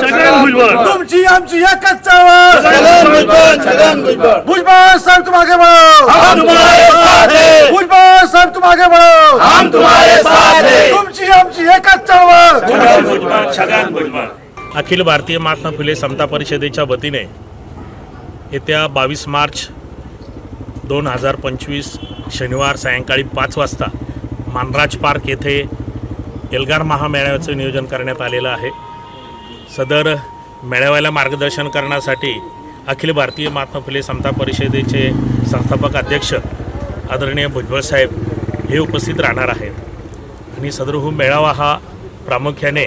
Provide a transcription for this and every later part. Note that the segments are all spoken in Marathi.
आमची एकच चळवळ. छगन भुजबळ छगन भुजबळ भुजबळ साहेब तुम आगे बढ़ो हम तुम्हारे साथ हैं. भुजबळ साहेब तुम आगे बढ़ो हम तुम्हारे साथ हैं. तुमची आमची एकच चळवळ. छगन भुजबळ छगन भुजबळ. अखिल भारतीय महात्मा फुले समता परिषदेच्या वतीने येत्या बावीस मार्च दोन हजार पंचवीस शनिवार सायंकाळी पाच वाजता मानराज पार्क येथे एल्गार महामेळाव्याचं नियोजन करण्यात आलेलं आहे. सदर मेळाव्याला मार्गदर्शन करण्यासाठी अखिल भारतीय महात्मा फुले समता परिषदेचे संस्थापक अध्यक्ष आदरणीय भुजबळ साहेब हे उपस्थित राहणार आहेत. आणि सदरहू हो मेळावा हा प्रामुख्याने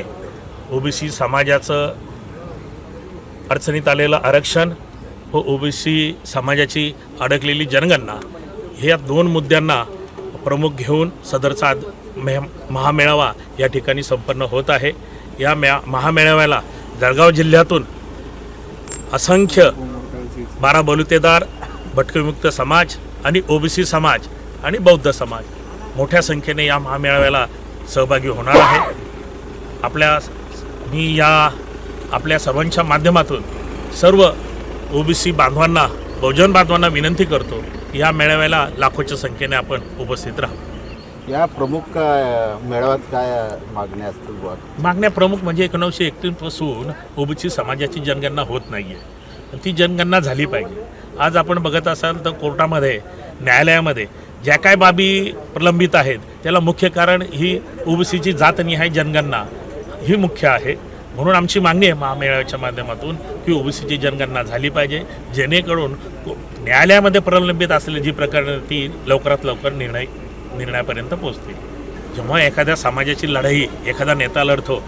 ओबीसी समाजाचं अडचणीत आलेलं आरक्षण व ओबीसी समाजाची अडकलेली जनगणना ह्या या दोन मुद्द्यांना प्रमुख घेऊन सदरचा आद- मे महामेळावा या ठिकाणी संपन्न होत आहे. या म्या महामेळाव्याला जळगाव जिल्ह्यातून असंख्य बारा बलुतेदार भटकविमुक्त समाज आणि ओबीसी समाज आणि बौद्ध समाज मोठ्या संख्येने या महामेळाव्याला सहभागी होणार आहे. आपल्या मी या आपल्या सर्वांच्या माध्यमातून सर्व ओबीसी बांधवांना बहुजन बांधवांना विनंती करतो या मेळाव्याला लाखोच्या संख्येने आपण उपस्थित राहू. या प्रमुख काय मेळाव्यात काय मागण्या असतील बुवा? मागण्या प्रमुख म्हणजे एकोणीसशे एकतीसपासून ओबीसी समाजाची जनगणना होत नाही आहे ती जनगणना झाली पाहिजे. आज आपण बघत असाल तर कोर्टामध्ये न्यायालयामध्ये ज्या काय बाबी प्रलंबित आहेत त्याला मुख्य कारण ही ओबीसीची जातनिहाय जनगणना ही मुख्य आहे. म्हणून आमची मागणी आहे महामेळाव्याच्या माध्यमातून की ओबीसीची जनगणना झाली पाहिजे. जेणेकरून न्यायालयामध्ये प्रलंबित असलेली जी प्रकरणं ती लवकरात लवकर निर्णय निर्णयापर्यंत पोचतील जेव्हा एखाद्या समाजाची लढाई एखादा नेता लढतो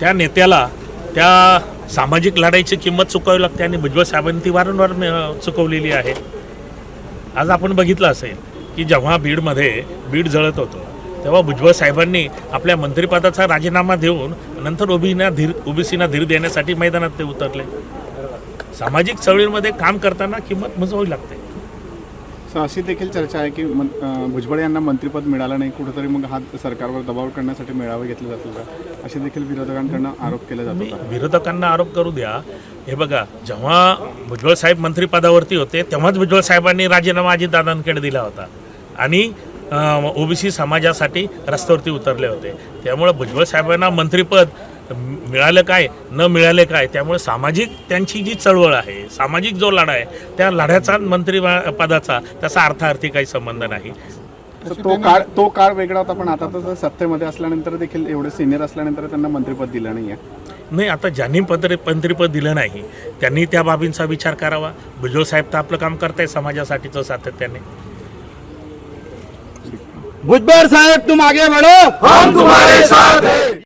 त्या नेत्याला त्या सामाजिक लढाईची किंमत चुकावी लागते आणि भुजबळ साहेबांनी ती वारंवार म- चुकवलेली आहे. आज आपण बघितलं असेल की जेव्हा बीडमध्ये बीड जळत होतं तेव्हा भुजबळ साहेबांनी आपल्या मंत्रिपदाचा राजीनामा देऊन नंतर ओबीना धीर ओबीसीना धीर देण्यासाठी मैदानात ते उतरले. सामाजिक चळवळीमध्ये काम करताना किंमत मजवावी लागते. सो अशी देखील चर्चा आहे की मन- भुजबळ यांना मंत्रिपद मिळालं नाही कुठेतरी मग हा सरकारवर दबाव करण्यासाठी मेळावे घेतले जातील का? असे देखील विरोधकांकडनं आरोप केले जातो विरोधकांना आरोप करू द्या. हे बघा जेव्हा भुजबळ साहेब मंत्रिपदावरती होते तेव्हाच भुजबळ साहेबांनी राजीनामा अजितदादांकडे दिला होता. आणि ओबीसी समाजासाठी रस्त्यावरती उतरले होते. त्यामुळे भुजबळ साहेबांना मंत्रिपद मिळालं काय न मिळाले काय त्यामुळे सामाजिक त्यांची जी चळवळ आहे सामाजिक जो लढा आहे त्या लढ्याचा मंत्री पदाचा त्याचा अर्थार्थी काही संबंध नाही. तर तो काळ तो काळ वेगळा होता पण आता तर सत्तेमध्ये असल्यानंतर देखील एवढे सिनियर असल्यानंतर त्यांना मंत्रिपद दिलं नाही आहे नाही आता ज्यांनी पत्र मंत्रिपद दिलं नाही त्यांनी त्या बाबींचा विचार करावा. भुजबळ साहेब तर आपलं काम करताय समाजासाठीचं सातत्याने. भुजबळ साहेब तुम आगे बढ़ो. हम तुम्हारे साथ हैं.